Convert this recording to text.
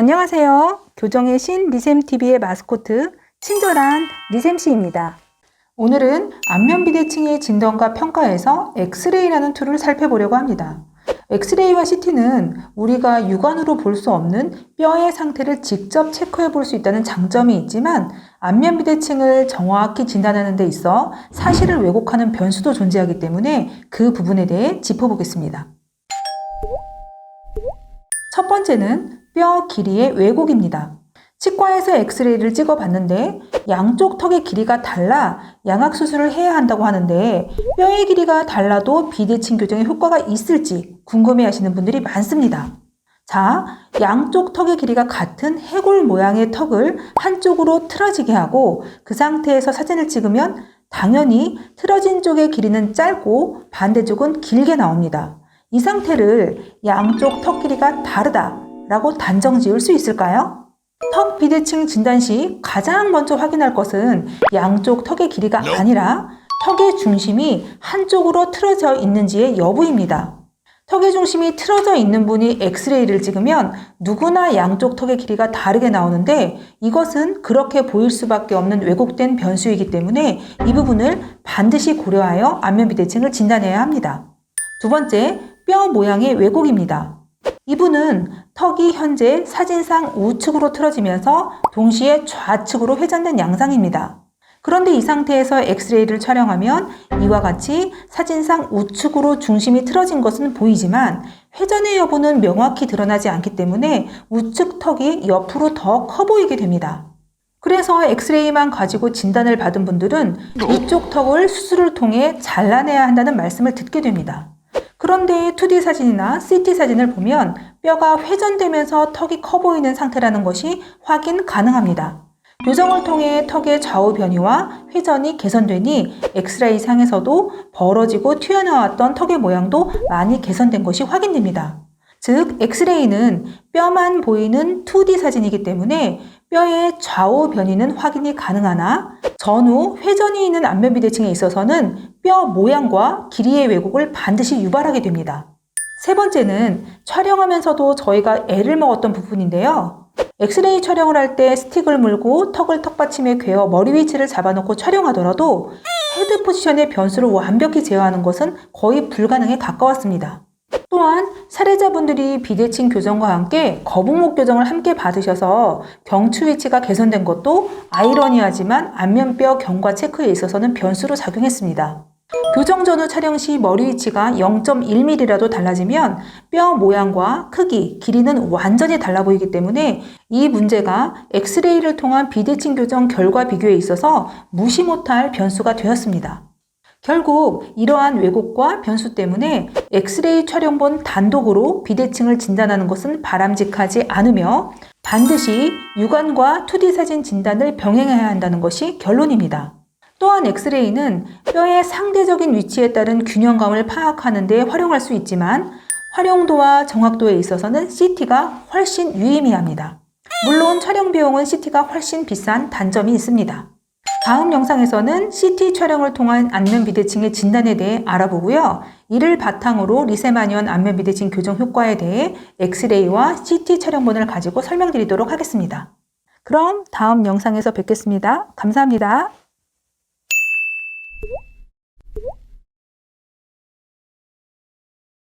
안녕하세요. 교정의 신 리셈TV의 마스코트 친절한 리셈씨입니다. 오늘은 안면 비대칭의 진단과 평가에서 엑스레이라는 툴을 살펴보려고 합니다. 엑스레이와 CT는 우리가 육안으로 볼 수 없는 뼈의 상태를 직접 체크해 볼 수 있다는 장점이 있지만 안면 비대칭을 정확히 진단하는 데 있어 사실을 왜곡하는 변수도 존재하기 때문에 그 부분에 대해 짚어보겠습니다. 첫 번째는 뼈 길이의 왜곡입니다. 치과에서 엑스레이를 찍어 봤는데 양쪽 턱의 길이가 달라 양악 수술을 해야 한다고 하는데 뼈의 길이가 달라도 비대칭 교정에 효과가 있을지 궁금해 하시는 분들이 많습니다. 자, 양쪽 턱의 길이가 같은 해골 모양의 턱을 한쪽으로 틀어지게 하고 그 상태에서 사진을 찍으면 당연히 틀어진 쪽의 길이는 짧고 반대쪽은 길게 나옵니다. 이 상태를 양쪽 턱 길이가 다르다 라고 단정 지을 수 있을까요? 턱 비대칭 진단 시 가장 먼저 확인할 것은 양쪽 턱의 길이가 아니라 턱의 중심이 한쪽으로 틀어져 있는지의 여부입니다. 턱의 중심이 틀어져 있는 분이 엑스레이를 찍으면 누구나 양쪽 턱의 길이가 다르게 나오는데 이것은 그렇게 보일 수밖에 없는 왜곡된 변수이기 때문에 이 부분을 반드시 고려하여 안면 비대칭을 진단해야 합니다. 두 번째, 뼈 모양의 왜곡입니다. 이분은 턱이 현재 사진상 우측으로 틀어지면서 동시에 좌측으로 회전된 양상입니다. 그런데 이 상태에서 엑스레이를 촬영하면 이와 같이 사진상 우측으로 중심이 틀어진 것은 보이지만 회전의 여부는 명확히 드러나지 않기 때문에 우측 턱이 옆으로 더 커 보이게 됩니다. 그래서 엑스레이만 가지고 진단을 받은 분들은 이쪽 턱을 수술을 통해 잘라내야 한다는 말씀을 듣게 됩니다. 그런데 2D 사진이나 CT 사진을 보면 뼈가 회전되면서 턱이 커 보이는 상태라는 것이 확인 가능합니다. 교정을 통해 턱의 좌우 변이와 회전이 개선되니 엑스레이 상에서도 벌어지고 튀어나왔던 턱의 모양도 많이 개선된 것이 확인됩니다. 즉, 엑스레이는 뼈만 보이는 2D 사진이기 때문에 뼈의 좌우 변이는 확인이 가능하나 전후 회전이 있는 안면 비 대칭에 있어서는 뼈 모양과 길이의 왜곡을 반드시 유발하게 됩니다. 세 번째는 촬영하면서도 저희가 애를 먹었던 부분인데요. 엑스레이 촬영을 할 때 스틱을 물고 턱을 턱받침에 괴어 머리 위치를 잡아놓고 촬영하더라도 헤드 포지션의 변수를 완벽히 제어하는 것은 거의 불가능에 가까웠습니다. 또한 사례자분들이 비대칭 교정과 함께 거북목 교정을 함께 받으셔서 경추 위치가 개선된 것도 아이러니하지만 안면뼈 경과 체크에 있어서는 변수로 작용했습니다. 교정 전후 촬영 시 머리 위치가 0.1mm라도 달라지면 뼈 모양과 크기, 길이는 완전히 달라 보이기 때문에 이 문제가 엑스레이를 통한 비대칭 교정 결과 비교에 있어서 무시 못할 변수가 되었습니다. 결국 이러한 왜곡과 변수 때문에 엑스레이 촬영본 단독으로 비대칭을 진단하는 것은 바람직하지 않으며 반드시 육안과 2D 사진 진단을 병행해야 한다는 것이 결론입니다. 또한 엑스레이는 뼈의 상대적인 위치에 따른 균형감을 파악하는 데 활용할 수 있지만 활용도와 정확도에 있어서는 CT가 훨씬 유의미합니다. 물론 촬영 비용은 CT가 훨씬 비싼 단점이 있습니다. 다음 영상에서는 CT 촬영을 통한 안면 비대칭의 진단에 대해 알아보고요. 이를 바탕으로 리세마니언 안면 비대칭 교정 효과에 대해 엑스레이와 CT 촬영본을 가지고 설명드리도록 하겠습니다. 그럼 다음 영상에서 뵙겠습니다. 감사합니다.